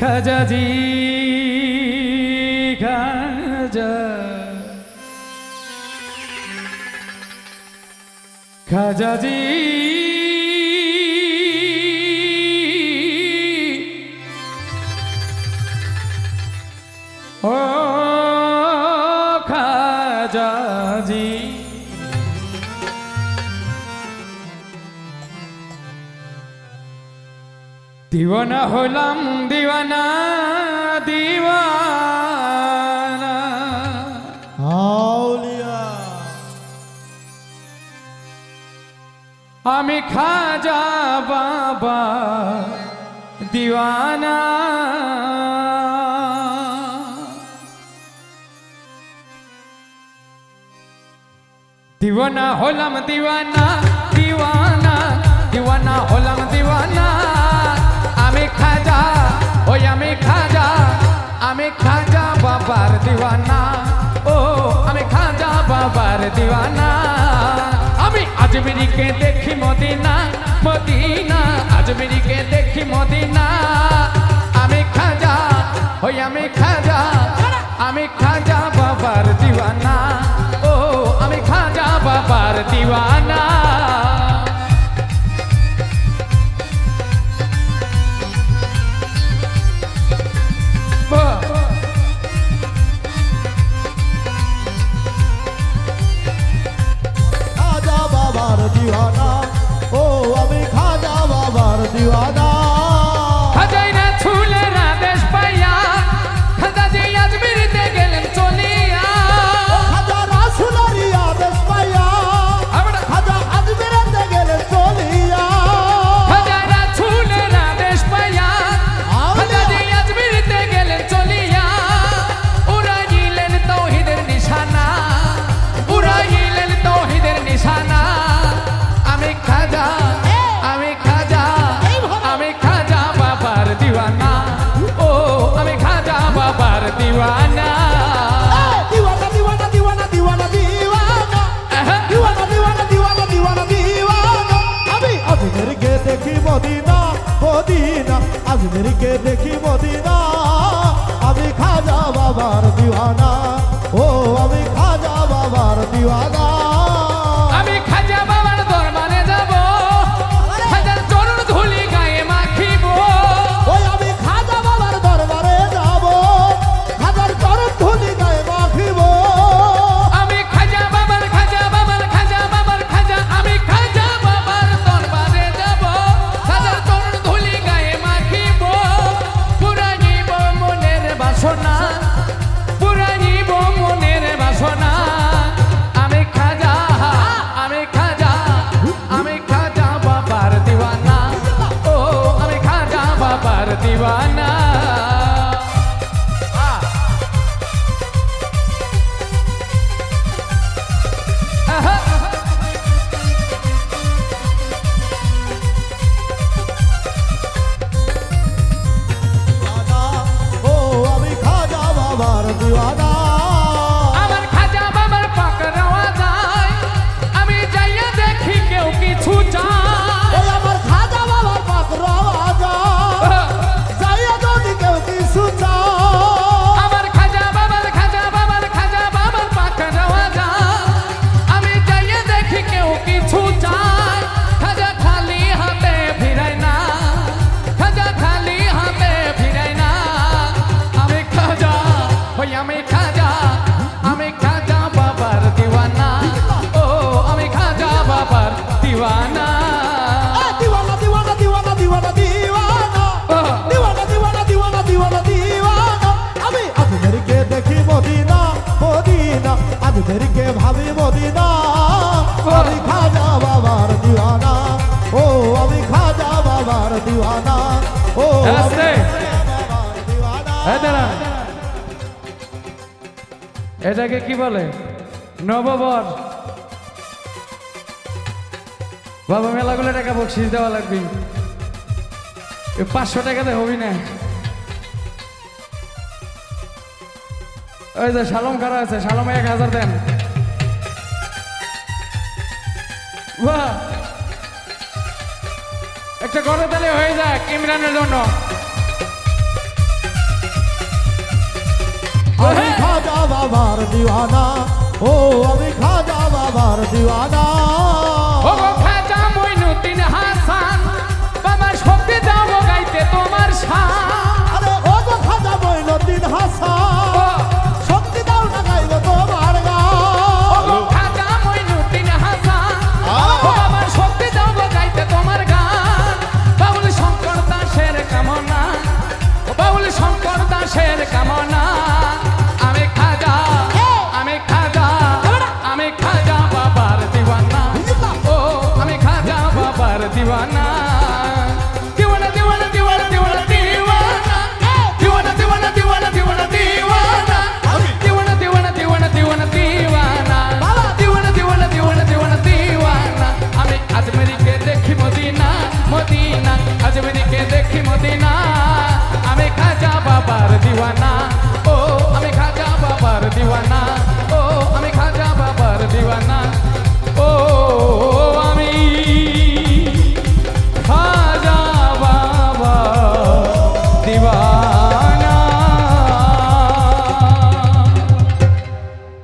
খাজাজি খাজা খাজাজি ও দিওয়ানা হলাম দিওয়ানা দিওয়ানা। আউলিয়া। আমি খাজা বাবা দিওয়ানা। দিওয়ানা হলাম দিওয়ানা দিওয়ানা দিওয়ানা হলাম দিওয়ানা। আজমিরিকে দেখি মদিনা মদিনা। আজমিরিকে দেখি মদিনা। আমি খাজা হই আমি খাজা। আমি খাজা বাবার দিওয়ানা। ও, আমি খাজা বাবার দিওয়ানা। দিওয়ানা আহা দিওয়ানা, দিওয়ানা। দিওয়ানা দিওয়ানা দিওয়ানা দিওয়ানা দিওয়ানা। দিওয়ানা দিওয়ানা দিওয়ানা দিওয়ানা দিওয়ানা। আমি আজমেরকে দেখি মদিনা মদিনা আজমেরকে ভাবি মদিনা আমি খাজা বাবার দিওয়ানা। ও আমি খাজা বাবার দিওয়ানা। ও আমি দিওয়ানা। এটাকে কি বলে? নববর। বাবা মেলাগুলো টাকা বকশিস দেওয়া লাগবে। পাঁচশো টাকাতে হবি না। ওই যে সালম কারা আছে? সালমে এক হাজার দেন। একটা গড়ে তাহলে হয়ে যাক ইমরানের জন্য। আমি খাজা বাবার দিওয়ানা ও আমি খাজা বাবার দিওয়ানা। Tardiwana